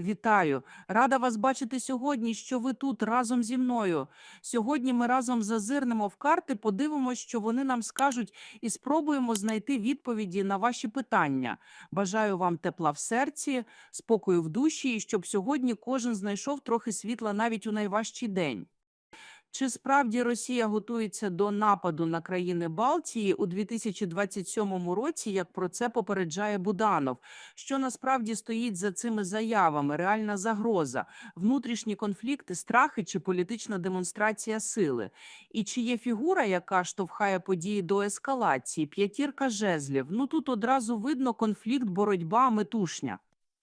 Вітаю! Рада вас бачити сьогодні, що ви тут разом зі мною. Сьогодні ми разом зазирнемо в карти, подивимося, що вони нам скажуть, і спробуємо знайти відповіді на ваші питання. Бажаю вам тепла в серці, спокою в душі, і щоб сьогодні кожен знайшов трохи світла навіть у найважчий день. Чи справді Росія готується до нападу на країни Балтії у 2027 році, як про це попереджає Буданов? Що насправді стоїть за цими заявами? Реальна загроза, внутрішні конфлікти, страхи чи політична демонстрація сили? І чи є фігура, яка штовхає події до ескалації? П'ятірка жезлів. Ну тут одразу видно конфлікт, боротьба, метушня.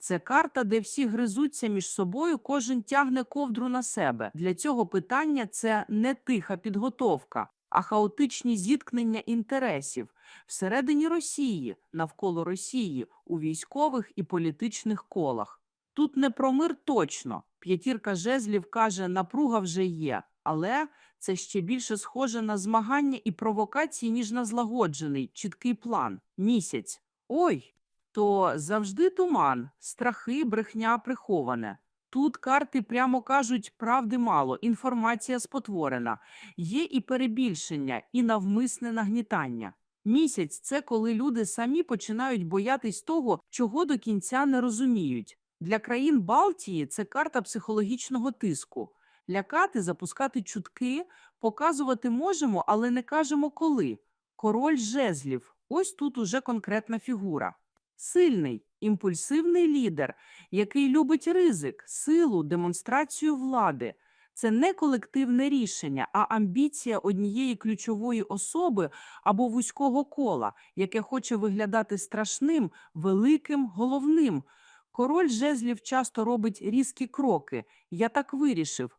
Це карта, де всі гризуться між собою, кожен тягне ковдру на себе. Для цього питання це не тиха підготовка, а хаотичні зіткнення інтересів всередині Росії, навколо Росії, у військових і політичних колах. Тут не про мир точно. П'ятірка жезлів каже, напруга вже є, але це ще більше схоже на змагання і провокації, ніж на злагоджений, чіткий план. Місяць. Ой, то завжди туман, страхи, брехня приховане. Тут карти прямо кажуть, правди мало, інформація спотворена. Є і перебільшення, і навмисне нагнітання. Місяць це коли люди самі починають боятись того, чого до кінця не розуміють. Для країн Балтії це карта психологічного тиску. Лякати, запускати чутки, показувати можемо, але не кажемо коли. Король жезлів. Ось тут уже конкретна фігура. Сильний, імпульсивний лідер, який любить ризик, силу, демонстрацію влади. Це не колективне рішення, а амбіція однієї ключової особи або вузького кола, яке хоче виглядати страшним, великим, головним. Король жезлів часто робить різкі кроки. Я так вирішив.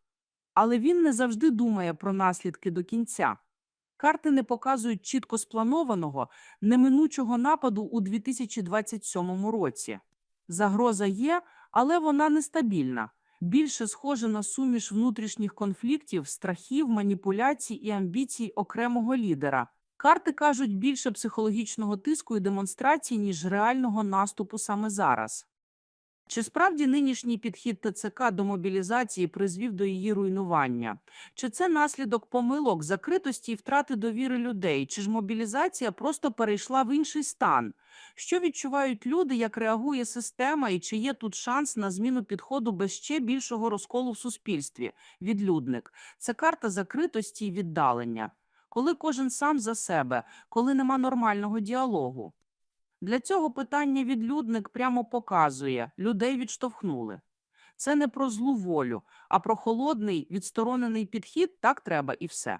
Але він не завжди думає про наслідки до кінця. Карти не показують чітко спланованого, неминучого нападу у 2027 році. Загроза є, але вона нестабільна. Більше схоже на суміш внутрішніх конфліктів, страхів, маніпуляцій і амбіцій окремого лідера. Карти кажуть більше психологічного тиску і демонстрацій, ніж реального наступу саме зараз. Чи справді нинішній підхід ТЦК до мобілізації призвів до її руйнування? Чи це наслідок помилок, закритості і втрати довіри людей? Чи ж мобілізація просто перейшла в інший стан? Що відчувають люди, як реагує система, і чи є тут шанс на зміну підходу без ще більшого розколу в суспільстві? Відлюдник це карта закритості і віддалення. Коли кожен сам за себе, коли нема нормального діалогу. Для цього питання відлюдник прямо показує, людей відштовхнули. Це не про злу волю, а про холодний, відсторонений підхід так треба і все.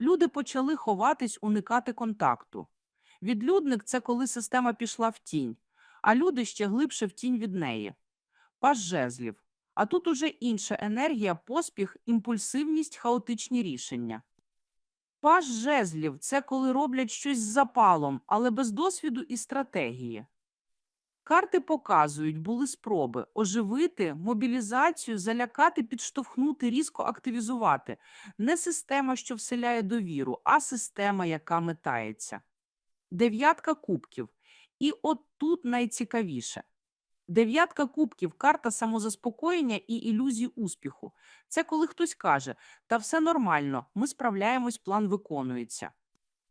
Люди почали ховатись, уникати контакту. Відлюдник це коли система пішла в тінь, а люди ще глибше в тінь від неї. Паж жезлів. А тут уже інша енергія, поспіх, імпульсивність, хаотичні рішення. Паж жезлів це коли роблять щось з запалом, але без досвіду і стратегії. Карти показують, були спроби оживити, мобілізацію, залякати, підштовхнути, різко активізувати. Не система, що вселяє довіру, а система, яка метається. Дев'ятка кубків. І от тут найцікавіше. Дев'ятка кубків карта самозаспокоєння і ілюзії успіху. Це коли хтось каже, та все нормально, ми справляємось, план виконується.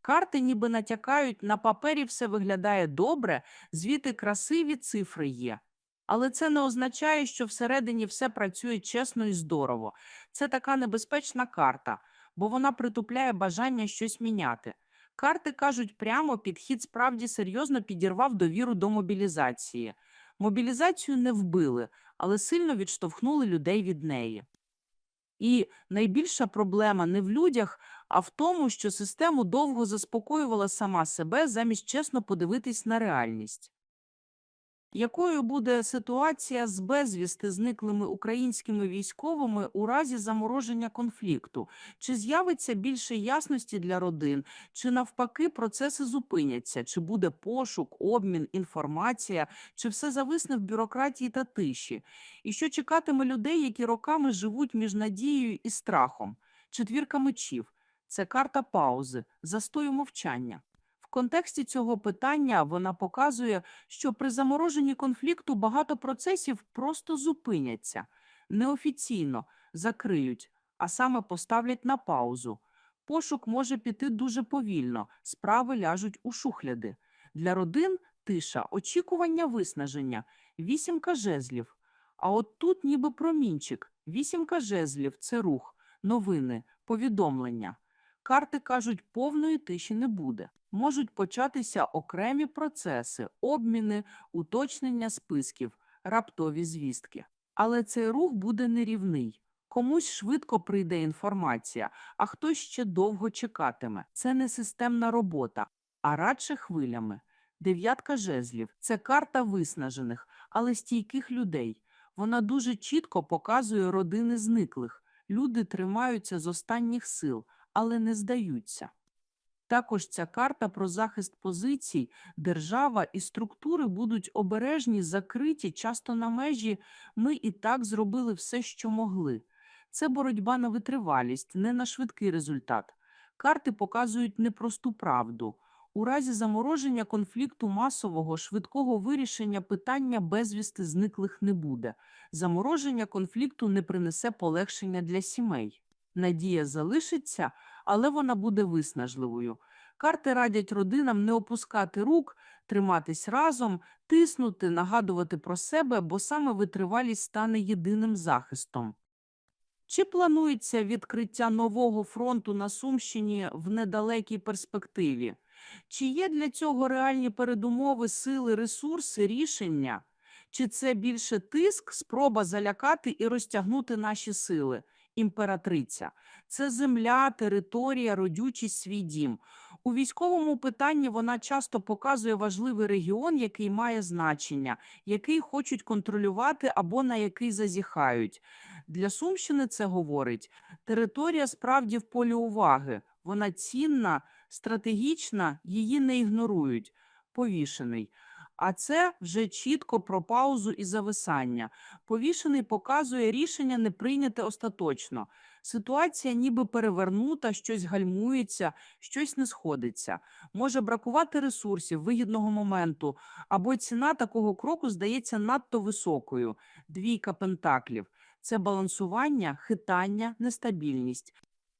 Карти ніби натякають, на папері все виглядає добре, звіти красиві, цифри є. Але це не означає, що всередині все працює чесно і здорово. Це така небезпечна карта, бо вона притупляє бажання щось міняти. Карти кажуть прямо, підхід справді серйозно підірвав довіру до мобілізації. Мобілізацію не вбили, але сильно відштовхнули людей від неї. І найбільша проблема не в людях, а в тому, що систему довго заспокоювала сама себе замість чесно подивитись на реальність. Якою буде ситуація з безвісти зниклими українськими військовими у разі замороження конфлікту? Чи з'явиться більше ясності для родин, чи навпаки процеси зупиняться? Чи буде пошук, обмін, інформація, чи все зависне в бюрократії та тиші? І що чекатиме людей, які роками живуть між надією і страхом? Четвірка мечів – це карта паузи, застою мовчання. Контексті цього питання вона показує, що при замороженні конфлікту багато процесів просто зупиняться, неофіційно закриють, а саме поставлять на паузу. Пошук може піти дуже повільно, справи ляжуть у шухляди. Для родин тиша, очікування виснаження, вісімка жезлів. А от тут ніби промінчик, вісімка жезлів – це рух, новини, повідомлення. Карти кажуть, повної тиші не буде. Можуть початися окремі процеси, обміни, уточнення списків, раптові звістки. Але цей рух буде нерівний. Комусь швидко прийде інформація, а хтось ще довго чекатиме. Це не системна робота, а радше хвилями. Дев'ятка жезлів – це карта виснажених, але стійких людей. Вона дуже чітко показує родини зниклих. Люди тримаються з останніх сил, але не здаються. Також ця карта про захист позицій, держава і структури будуть обережні, закриті, часто на межі «ми і так зробили все, що могли». Це боротьба на витривалість, не на швидкий результат. Карти показують непросту правду. У разі замороження конфлікту масового, швидкого вирішення питання безвісти зниклих не буде. Замороження конфлікту не принесе полегшення для сімей. Надія залишиться, але вона буде виснажливою. Карти радять родинам не опускати рук, триматись разом, тиснути, нагадувати про себе, бо саме витривалість стане єдиним захистом. Чи планується відкриття нового фронту на Сумщині в недалекій перспективі? Чи є для цього реальні передумови, сили, ресурси, рішення? Чи це більше тиск, спроба залякати і розтягнути наші сили? Імператриця. Це земля, територія, родючість, свій дім. У військовому питанні вона часто показує важливий регіон, який має значення, який хочуть контролювати або на який зазіхають. Для Сумщини це говорить. Територія справді в полі уваги. Вона цінна, стратегічна, її не ігнорують. Повішений. А це вже чітко про паузу і зависання. Повішений показує рішення не прийняте остаточно. Ситуація ніби перевернута, щось гальмується, щось не сходиться. Може бракувати ресурсів, вигідного моменту, або ціна такого кроку здається надто високою. Двійка пентаклів – це балансування, хитання, нестабільність.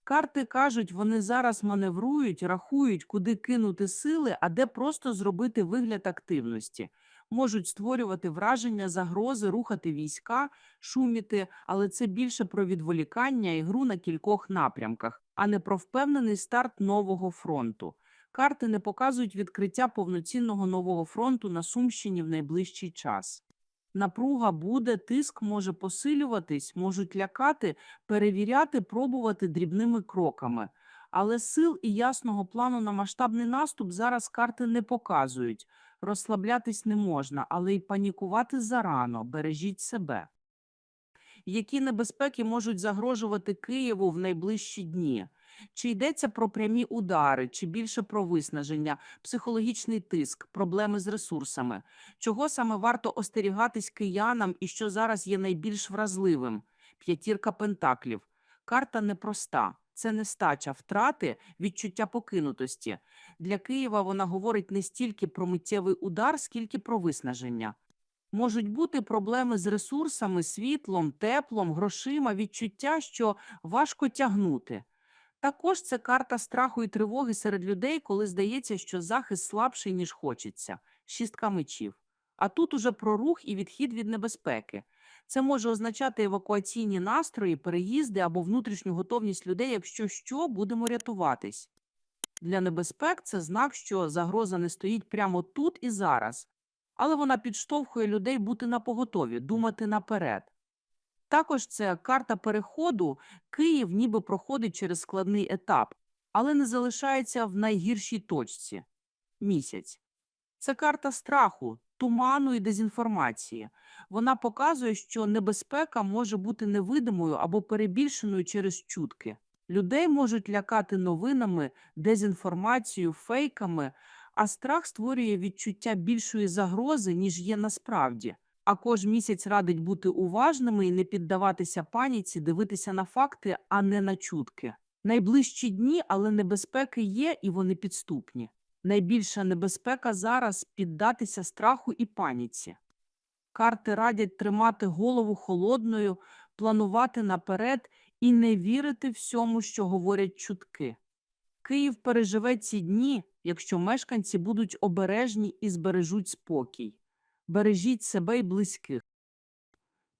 Карти кажуть, вони зараз маневрують, рахують, куди кинути сили, а де просто зробити вигляд активності. Можуть створювати враження загрози, рухати війська, шуміти, але це більше про відволікання і гру на кількох напрямках, а не про впевнений старт нового фронту. Карти не показують відкриття повноцінного нового фронту на Сумщині в найближчий час. Напруга буде, тиск може посилюватись, можуть лякати, перевіряти, пробувати дрібними кроками. Але сил і ясного плану на масштабний наступ зараз карти не показують. Розслаблятись не можна, але й панікувати зарано, бережіть себе. Які небезпеки можуть загрожувати Києву в найближчі дні? Чи йдеться про прямі удари, чи більше про виснаження, психологічний тиск, проблеми з ресурсами? Чого саме варто остерігатись киянам і що зараз є найбільш вразливим? П'ятірка пентаклів. Карта непроста. Це нестача, втрати, відчуття покинутості. Для Києва вона говорить не стільки про миттєвий удар, скільки про виснаження. Можуть бути проблеми з ресурсами, світлом, теплом, грошима, відчуття, що важко тягнути. Також це карта страху і тривоги серед людей, коли здається, що захист слабший, ніж хочеться. Шістка мечів. А тут уже про рух і відхід від небезпеки. Це може означати евакуаційні настрої, переїзди або внутрішню готовність людей, якщо що, будемо рятуватись. Для небезпек це знак, що загроза не стоїть прямо тут і зараз, але вона підштовхує людей бути напоготові, думати наперед. Також це карта переходу. Київ ніби проходить через складний етап, але не залишається в найгіршій точці місяць. Це карта страху, туману і дезінформації. Вона показує, що небезпека може бути невидимою або перебільшеною через чутки. Людей можуть лякати новинами, дезінформацією, фейками, а страх створює відчуття більшої загрози, ніж є насправді. А кож місяць радить бути уважними і не піддаватися паніці, дивитися на факти, а не на чутки. Найближчі дні, але небезпеки є і вони підступні. Найбільша небезпека зараз піддатися страху і паніці. Карти радять тримати голову холодною, планувати наперед і не вірити всьому, що говорять чутки. Київ переживе ці дні, якщо мешканці будуть обережні і збережуть спокій. Бережіть себе і близьких.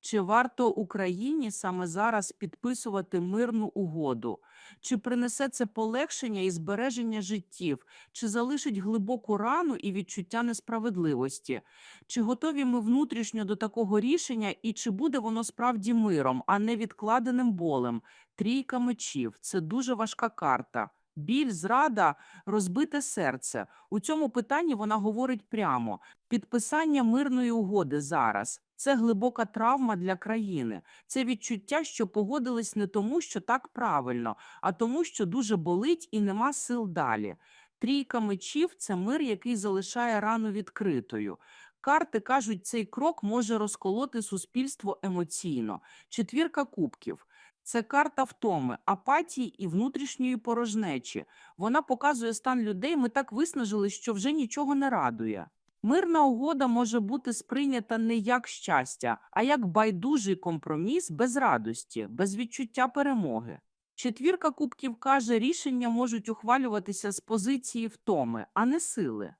Чи варто Україні саме зараз підписувати мирну угоду? Чи принесе це полегшення і збереження життів? Чи залишить глибоку рану і відчуття несправедливості? Чи готові ми внутрішньо до такого рішення, і чи буде воно справді миром, а не відкладеним болем? Трійка мечів це дуже важка карта. Біль, зрада, розбите серце. У цьому питанні вона говорить прямо: підписання мирної угоди зараз це глибока травма для країни. Це відчуття, що погодились не тому, що так правильно, а тому, що дуже болить і нема сил далі. Трійка мечів це мир, який залишає рану відкритою. Карти кажуть, цей крок може розколоти суспільство емоційно. Четвірка кубків. Це карта втоми, апатії і внутрішньої порожнечі. Вона показує стан людей. Ми так виснажили, що вже нічого не радує. Мирна угода може бути сприйнята не як щастя, а як байдужий компроміс без радості, без відчуття перемоги. Четвірка кубків каже, рішення можуть ухвалюватися з позиції втоми, а не сили.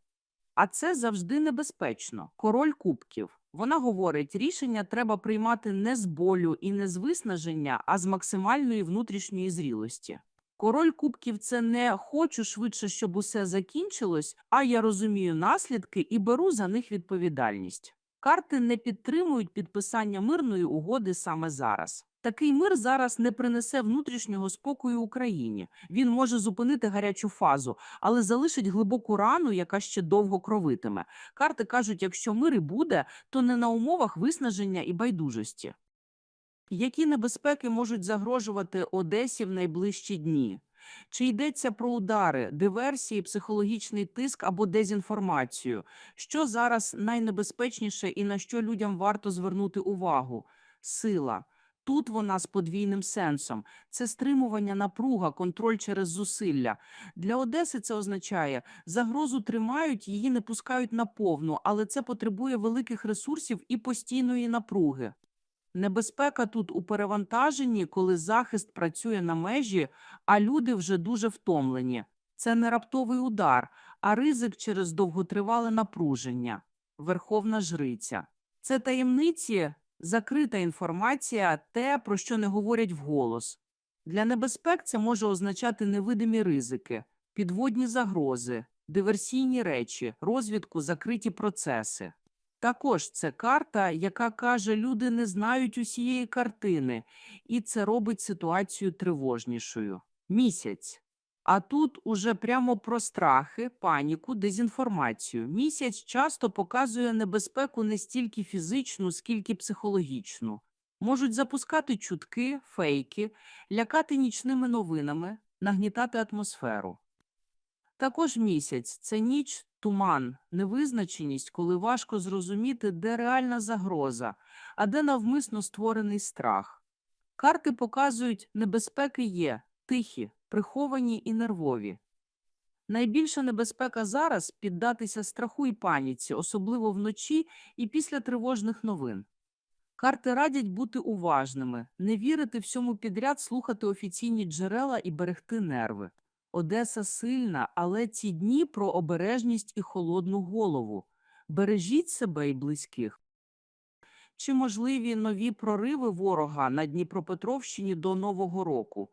А це завжди небезпечно. Король кубків. Вона говорить, рішення треба приймати не з болю і не з виснаження, а з максимальної внутрішньої зрілості. Король кубків це не хочу швидше, щоб усе закінчилось, а я розумію наслідки і беру за них відповідальність. Карти не підтримують підписання мирної угоди саме зараз. Такий мир зараз не принесе внутрішнього спокою Україні. Він може зупинити гарячу фазу, але залишить глибоку рану, яка ще довго кровитиме. Карти кажуть, якщо мир і буде, то не на умовах виснаження і байдужості. Які небезпеки можуть загрожувати Одесі в найближчі дні? Чи йдеться про удари, диверсії, психологічний тиск або дезінформацію? Що зараз найнебезпечніше і на що людям варто звернути увагу? Сила. Тут вона з подвійним сенсом. Це стримування напруга, контроль через зусилля. Для Одеси це означає, загрозу тримають, її не пускають наповну, але це потребує великих ресурсів і постійної напруги. Небезпека тут у перевантаженні, коли захист працює на межі, а люди вже дуже втомлені. Це не раптовий удар, а ризик через довготривале напруження. Верховна жриця. Це таємниці, закрита інформація, те, про що не говорять вголос. Для небезпек це може означати невидимі ризики, підводні загрози, диверсійні речі, розвідку, закриті процеси. Також це карта, яка каже, люди не знають усієї картини, і це робить ситуацію тривожнішою. Місяць. А тут уже прямо про страхи, паніку, дезінформацію. Місяць часто показує небезпеку не стільки фізичну, скільки психологічну. Можуть запускати чутки, фейки, лякати нічними новинами, нагнітати атмосферу. Також місяць це ніч, туман, невизначеність, коли важко зрозуміти, де реальна загроза, а де навмисно створений страх. Карти показують, небезпеки є, тихі, приховані і нервові. Найбільша небезпека зараз піддатися страху і паніці, особливо вночі і після тривожних новин. Карти радять бути уважними, не вірити всьому підряд, слухати офіційні джерела і берегти нерви. Одеса сильна, але ці дні про обережність і холодну голову. Бережіть себе і близьких. Чи можливі нові прориви ворога на Дніпропетровщині до Нового року?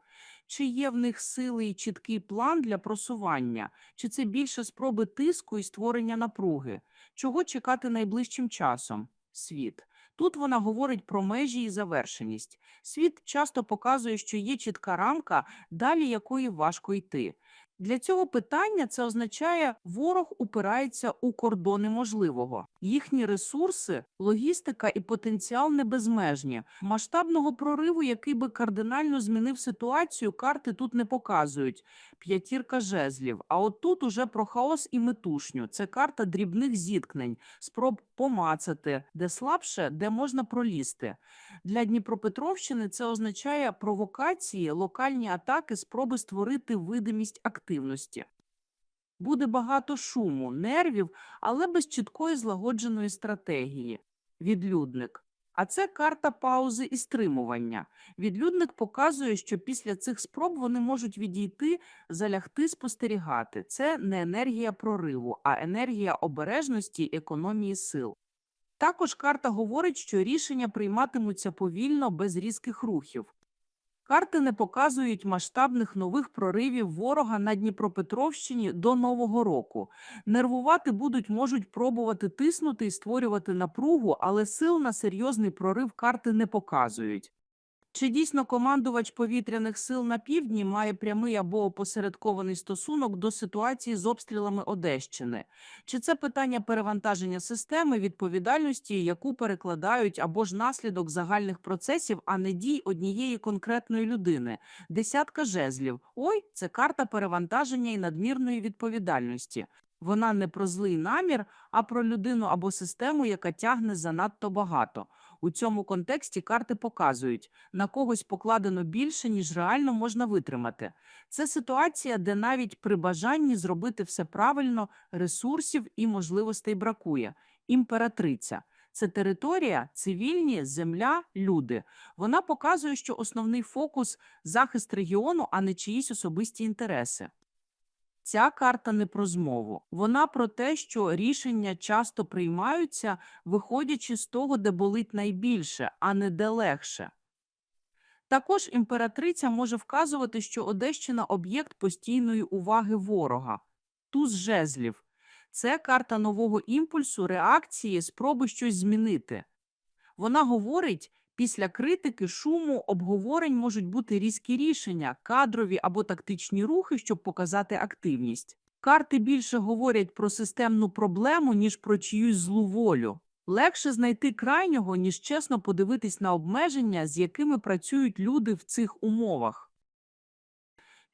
Чи є в них сили і чіткий план для просування? Чи це більше спроби тиску і створення напруги? Чого чекати найближчим часом? Світ. Тут вона говорить про межі і завершеність. Світ часто показує, що є чітка рамка, далі якої важко йти. Для цього питання це означає, ворог упирається у кордони можливого. Їхні ресурси, логістика і потенціал не безмежні. Масштабного прориву, який би кардинально змінив ситуацію, карти тут не показують. П'ятірка жезлів. А от тут уже про хаос і метушню. Це карта дрібних зіткнень, спроб помацати, де слабше, де можна пролізти. Для Дніпропетровщини це означає провокації, локальні атаки, спроби створити видимість активності. Буде багато шуму, нервів, але без чіткої злагодженої стратегії. Відлюдник. А це карта паузи і стримування. Відлюдник показує, що після цих спроб вони можуть відійти, залягти, спостерігати. Це не енергія прориву, а енергія обережності і економії сил. Також карта говорить, що рішення прийматимуться повільно, без різких рухів. Карти не показують масштабних нових проривів ворога на Дніпропетровщині до Нового року. Нервувати будуть, можуть пробувати тиснути і створювати напругу, але сил на серйозний прорив карти не показують. Чи дійсно командувач повітряних сил на півдні має прямий або опосередкований стосунок до ситуації з обстрілами Одещини? Чи це питання перевантаження системи, відповідальності, яку перекладають або ж наслідок загальних процесів, а не дій однієї конкретної людини? Десятка жезлів. Ой, це карта перевантаження і надмірної відповідальності. Вона не про злий намір, а про людину або систему, яка тягне занадто багато. У цьому контексті карти показують, на когось покладено більше, ніж реально можна витримати. Це ситуація, де навіть при бажанні зробити все правильно, ресурсів і можливостей бракує. Імператриця. Це територія, цивільні, земля, люди. Вона показує, що основний фокус захист регіону, а не чиїсь особисті інтереси. Ця карта не про змову. Вона про те, що рішення часто приймаються, виходячи з того, де болить найбільше, а не де легше. Також імператриця може вказувати, що Одещина – об'єкт постійної уваги ворога. Туз жезлів – це карта нового імпульсу, реакції, спроби щось змінити. Вона говорить, після критики, шуму, обговорень можуть бути різкі рішення, кадрові або тактичні рухи, щоб показати активність. Карти більше говорять про системну проблему, ніж про чиюсь злу волю. Легше знайти крайнього, ніж чесно подивитись на обмеження, з якими працюють люди в цих умовах.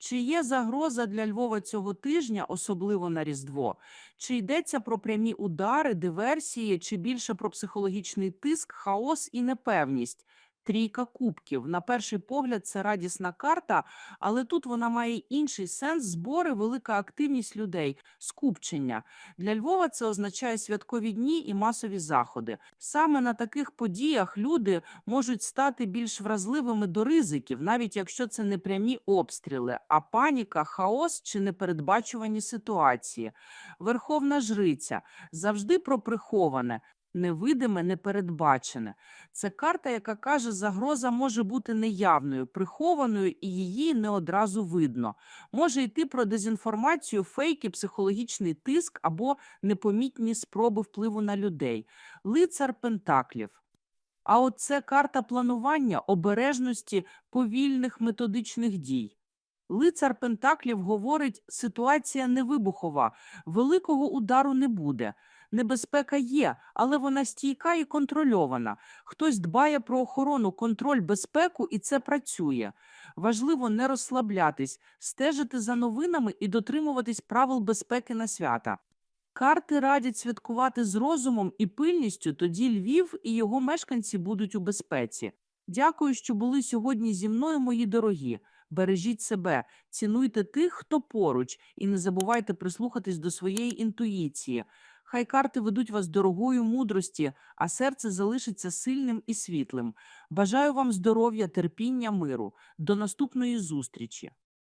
Чи є загроза для Львова цього тижня, особливо на Різдво? Чи йдеться про прямі удари, диверсії, чи більше про психологічний тиск, хаос і непевність? Трійка кубків. На перший погляд, це радісна карта, але тут вона має інший сенс – збори, велика активність людей, скупчення. Для Львова це означає святкові дні і масові заходи. Саме на таких подіях люди можуть стати більш вразливими до ризиків, навіть якщо це не прямі обстріли, а паніка, хаос чи непередбачувані ситуації. Верховна жриця завжди про приховане, невидиме, непередбачене. Це карта, яка каже, загроза може бути неявною, прихованою, і її не одразу видно. Може йти про дезінформацію, фейки, психологічний тиск або непомітні спроби впливу на людей. Лицар Пентаклів. А от це карта планування, обережності, повільних методичних дій. Лицар Пентаклів говорить, ситуація не вибухова, великого удару не буде. Небезпека є, але вона стійка і контрольована. Хтось дбає про охорону, контроль, безпеку, і це працює. Важливо не розслаблятись, стежити за новинами і дотримуватись правил безпеки на свята. Карти радять святкувати з розумом і пильністю, тоді Львів і його мешканці будуть у безпеці. Дякую, що були сьогодні зі мною, мої дорогі. Бережіть себе, цінуйте тих, хто поруч, і не забувайте прислухатись до своєї інтуїції. Хай карти ведуть вас дорогою мудрості, а серце залишиться сильним і світлим. Бажаю вам здоров'я, терпіння, миру. До наступної зустрічі!